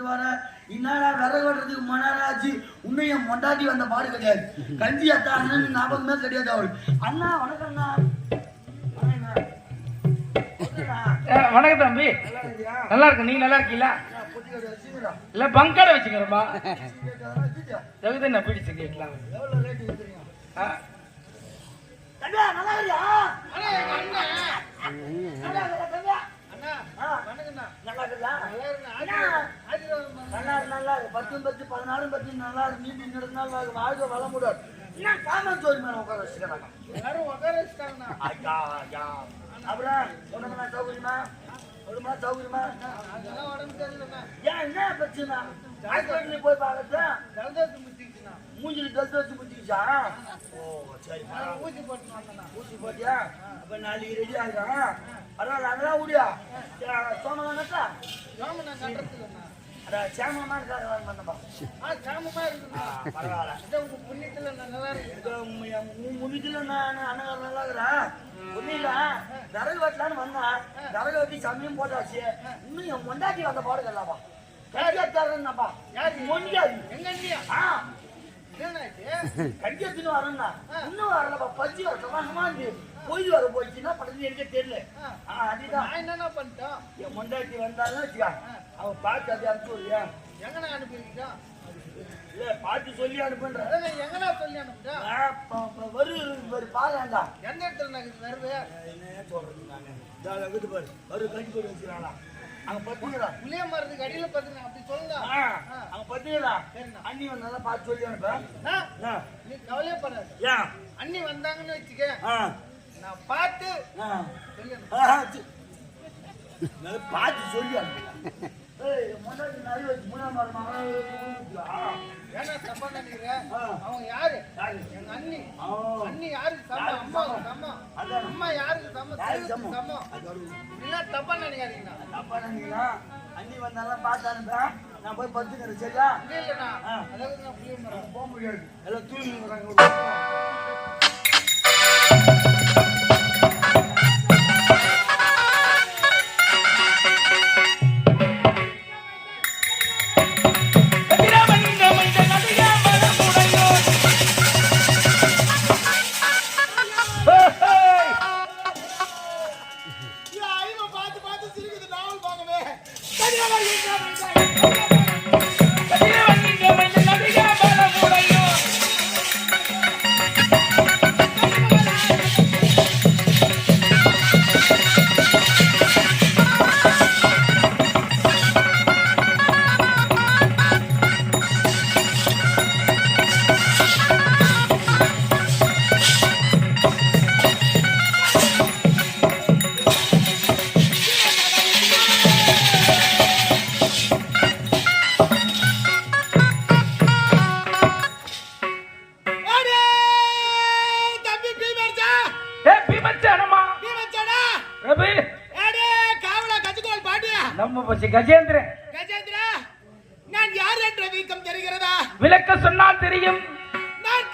வச்சுட்டு வர. என்னடா விறகு வெட்டுறதுக்கு இன்னும் என் மொண்டாட்டி வந்த பாடு கிடையாது. கஞ்சி அத்தான்னு ஞாபகமே கிடையாது அவள் அண்ணா வணக்கம் அண்ணா. வணக்கம் தம்பி. நல்லா இருக்கு நீ நல்லா இருக்கீங்களா. இல்ல பங்கடை வச்சுட்டியா? தகுதி என்ன பிடிச்சு கேட்கலாம் எவ்வளவு rate விக்கிறீங்க? ஆ, தம்பியா, நல்லா இருக்கியா? நல்லா இருக்கியா, தம்பியா? ஆ, நல்லா இருக்குதா? அண்ணா, நல்லா இருக்கு, நல்லா இருக்கு. பத்தும் பத்து, பதினாறும் பத்து, நல்லா இருக்கு. நெடு நாள் வாழ்க, வாழ்க வளமுடன். என்ன காமன் சோறு மேல உட்கார வச்சுக்கிறாங்க? ஐயா, ஐயா. அப்புறம், உடம்புலாம் சௌகரியமா? உடம்புலாம் சௌகரியமா? ஏன், என்ன பிரச்சனை? ஹாஸ்பிட்டல்ல போய் பார்க்கறது? மூஞ்சில டஸ்ட் வச்சு முத்திக்கிச்சா? ஓ, சரி. ஊசி போட்டியா? அப்ப நாளைக்கு ready ஆகுறோம். பரவாயில்ல, அதெல்லாம் விடுயா. சே- சேமமா வர மாட்டேன்பா. ஆ, பரவாயில்ல. ஏதோ உம் என் உன் முன்னிட்டுல நான் நான் அண்ணன் நல்லா இருக்கிறேன். இல்ல, விறகு வெட்டலான்னு வந்தேன். விறகு வெட்டி சமையும் போட்டாச்சு. இன்னும் என் பொண்டாட்டி வந்த பாடு தெரியலப்பா. கட்டி எடுத்தாருன்னாப்பா. மொண்டியாடி. ஆ, கட்டி எடுத்துன்னு வரேன்னா. இன்னும் வரலப்பா. பஜ்ஜி வர சமாசமா இருந்து. பொய் வர போயிடுச்சுன்னா படத்துல எனக்கே தெரியல. அதுதான். என் பொண்டாட்டி வந்தாலும் வச்சுக்கா அவன் பார்த்து அப்படியே அனுப்பிச்சு விடுறியா? இல்ல பாத்து சொல்லி அனுப்புன்ற ஆ, ப- ப- வரு வரு பாருடா என்ன சொல்றது நானு இதோ அதை இங்கிட்டு பாரு. வரு கட்டி போட்டு வச்சுக்கிறாங்களா அங்க பத்துங்களா புளிய மரத்துக்கு அடியில பாத்துங்க அப்படி சொல்லுங்க அங்க பத்துங்களா அண்ணி வந்தாலும் பார்த்து சொல்லி அனுப்ப நீ கவலையப்படாத ஏன் அண்ணி வந்தாங்கன்னு வச்சுக்க. நான் பார்த்து பார்த்து சொல்லி அனுப்பு. அவங்க யாரு? யாரு? எங்க அண்ணி. அண்ணி அதான். அம்மா யாருக்கு சமம் யாருக்கு தெய்வத்துக்கு சமம்? சமம்? அது வருது. இல்ல தப்பா நினைக்காதீங்கண்ணா. நினைக்கிறா அண்ணி வந்தாலும் பார்த்து அனுப்பேன் நான் போய் பத்துக்கிறேன் சரியா? போக முடியாது. எல்லாம் தூங்கி வராங்க கஜேந்திரன் கஜேந்திரா நான் யார் என்ற வீக்கம் தெரிகிறதா? விளக்க சொன்னால் தெரியும். நான்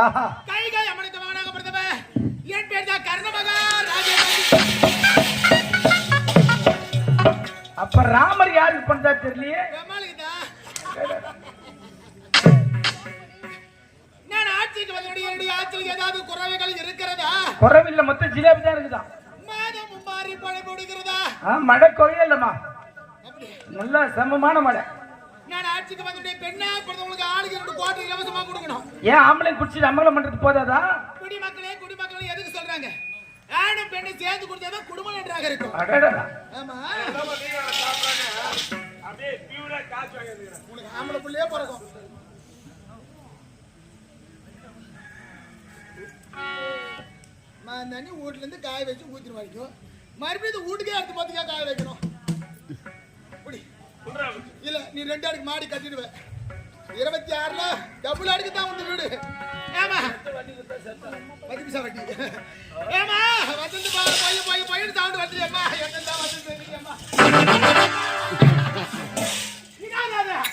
ஆஹா கைகாய் அமர்ந்த மகனாக பிறந்தவன் என் பேர் தான் கர்ணமகா அப்ப ராமர் யாருக்கு பண்றா தெரியலையே? ஆட்சிக்கு என்னுடைய ஆட்சியில் ஏதாவது குறவைகள் இருக்கிறதா? குறவில்ல மொத்தம் ஜிலேபி தான் இருக்குதான் மாதம் மும்மாறி பழை போடுகிறதா? மழை குறைய இல்லம்மா நல்ல சமமான மழை. நான் ஆட்சிக்கு வந்தவுடைய பெண்ணா பிறந்தவங்களுக்கு ஆளுக்கு ரெண்டு கோட்டை இலவசமா கொடுக்கணும். ஏன் ஆம்பளை குடிச்சு அமங்கலம் பண்றது போதாதா? குடிமக்களே குடிமக்களே எதுக்கு சொல்றாங்க? ஆணும் பெண்ணை சேர்ந்து கொடுத்தாதான் குடும்பம் நன்றாக இருக்கும் ஆம்பளை புள்ளையே பிறக்கும். தண்ணி வீட்டுல இருந்து காய வச்சு ஊத்திட்டு வரைக்கும் மறுபடியும் இந்த வீட்டுக்கே எடுத்து பார்த்துக்கா காய வைக்கணும். இல்ல நீ ரெண்டு அடுக்கு மாடி கட்டிடுவ. இருபத்தி ஆறுல டபுள் அடுக்கு தான் உங்க வீடு ஏமா பத்து பைசா வட்டி ஏமா வந்து போய் போய் போய் சவுண்ட் வருது அம்மா என்னதான் வந்து அம்மா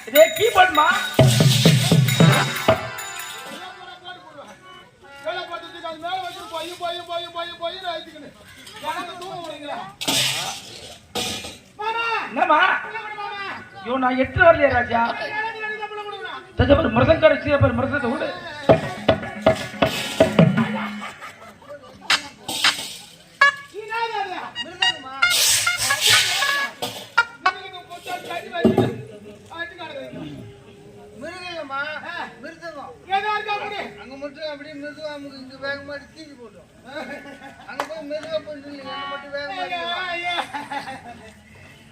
இதே கீபோர்ட்மா ஐயோ நான் எட்டு வரலையே ராஜா. புள்ள கொடுங்கண்ணா தஜபர் மிருதங்கர சீரப்பர் மிருதத்தை விடு அங்க மட்டும் அப்படியே மிருதுவா இங்க வேகமா தீக்கி போட்டோம் அங்க போய் மிருதுவா போய் நில்லு என்ன மட்டும் வேகமா ஐயா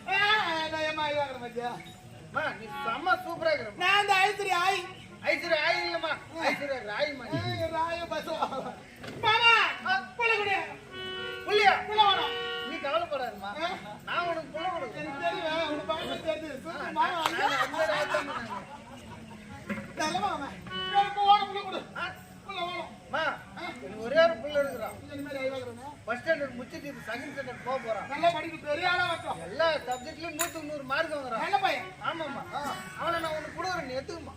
ஐயா நான் ஏமா ஆயிவாங்க மத்தியா நீ செம்ம சூப்பரா இருக்கிற நான் அந்த ஐஸ்வரி ஆய். ஐஸ்வர்யா ஆய் இல்லம்மா ஐஸ்வர்யா ராய பசு மாமா ஃபர்ஸ்ட் ஸ்டாண்டர்ட் முடிச்சிட்டு செகண்ட் ஸ்டாண்டர்ட் போக போறான். நல்லா படிக்க பெரிய ஆளா எல்லா சப்ஜெக்ட்லயும் நூத்துக்கு நூறு மார்க் வாங்குறான் நல்ல பையன். ஆமாம்மா. அவனை நான் உனக்கு கொடுக்குறேன். நீ எடுத்துக்கம்மா.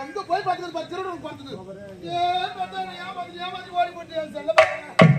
எங்க போய் பார்த்தது பத்து திருடன் பார்த்தது ஏன் பார்த்தா ஏன் பார்த்து ஏமாத்தி ஓடி போட்டு செல்ல பட்டு